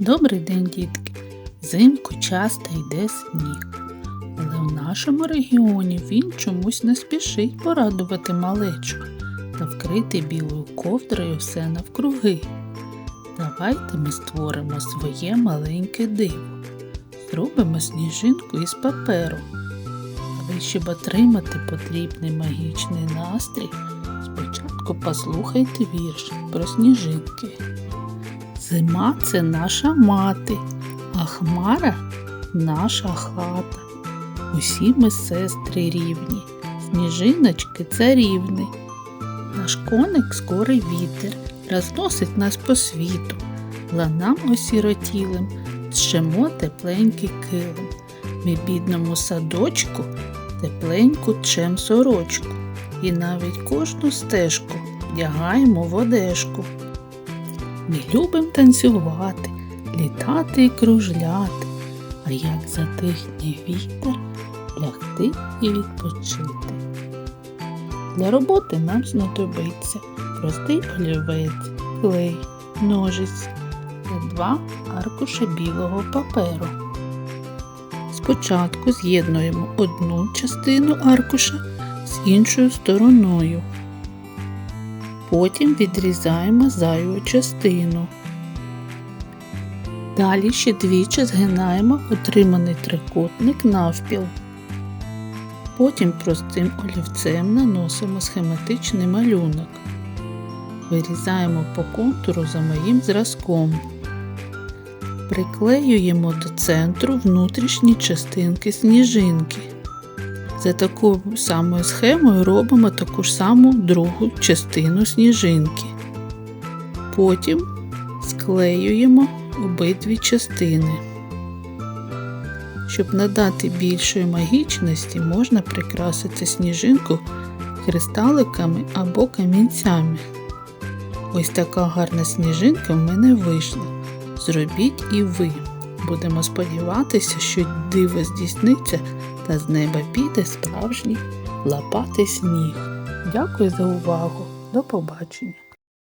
Добрий день, дітки! Взимку часто йде сніг, але в нашому регіоні він чомусь не спішить порадувати малечу та вкрити білою ковдрою все навкруги. Давайте ми створимо своє маленьке диво. Зробимо сніжинку із паперу. Але щоб отримати потрібний магічний настрій, спочатку послухайте вірш про сніжинки. Зима це наша мати, а хмара наша хата. Усі ми сестри рівні, сніжиночки царівни. Наш коник скорий вітер, розносить нас по світу, ланам осіротілим, тщемо тепленький килим. Ми бідному садочку тепленьку тчем сорочку, і навіть кожну стежку вдягаємо в одежку. Ми любим танцювати, літати і кружляти, а як затихне вітер, лягти і відпочити. Для роботи нам знадобиться простий олівець, клей, ножиць та два аркуші білого паперу. Спочатку з'єднуємо одну частину аркуша з іншою стороною. Потім відрізаємо зайву частину. Далі ще двічі згинаємо отриманий трикутник навпіл. Потім простим олівцем наносимо схематичний малюнок. Вирізаємо по контуру за моїм зразком. Приклеюємо до центру внутрішні частинки сніжинки. За такою самою схемою робимо таку ж саму другу частину сніжинки. Потім склеюємо обидві частини. Щоб надати більшої магічності, можна прикрасити сніжинку кристаликами або камінцями. Ось така гарна сніжинка в мене вийшла. Зробіть і ви. Будемо сподіватися, що диво здійсниться та з неба піде справжній лопатий сніг. Дякую за увагу. До побачення!